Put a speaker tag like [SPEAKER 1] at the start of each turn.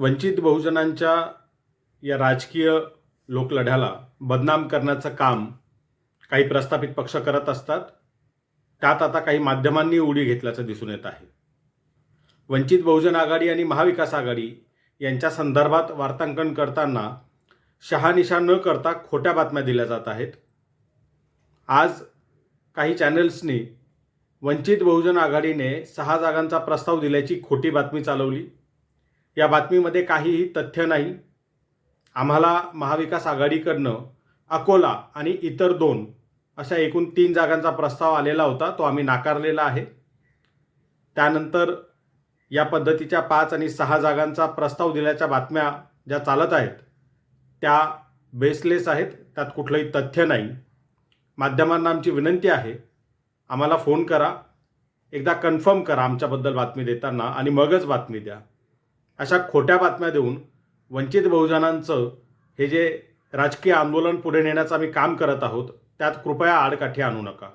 [SPEAKER 1] वंचित बहुजनांच्या या राजकीय लोकलढ्याला बदनाम करण्याचं काम काही प्रस्थापित पक्ष करत असतात त्यात आता काही माध्यमांनी उडी घेतल्याचं दिसून येत आहे. वंचित बहुजन आघाडी आणि महाविकास आघाडी यांच्या संदर्भात वार्तांकन करताना शहानिशा न करता खोट्या बातम्या दिल्या जात आहेत. आज काही चॅनल्सनी वंचित बहुजन आघाडीने सहा जागांचा प्रस्ताव दिल्याची खोटी बातमी चालवली. या बातमीमध्ये काहीही तथ्य नाही. आम्हाला महाविकास आघाडीकडनं अकोला आणि इतर दोन अशा एकूण तीन जागांचा प्रस्ताव आलेला होता तो आम्ही नाकारलेला आहे. त्यानंतर या पद्धतीच्या पाच आणि सहा जागांचा प्रस्ताव दिल्याच्या बातम्या ज्या चालत आहेत त्या बेसलेस आहेत त्यात कुठलंही तथ्य नाही. माध्यमांना आमची विनंती आहे आम्हाला फोन करा. एकदा कन्फर्म करा आमच्याबद्दल बातमी देताना आणि मगच बातमी द्या. अशा खोट्या बातम्या देऊन वंचित बहुजनांचं हे जे राजकीय आंदोलन पुढे नेण्याचं आम्ही काम करत आहोत त्यात कृपया आडकाठी आणू नका.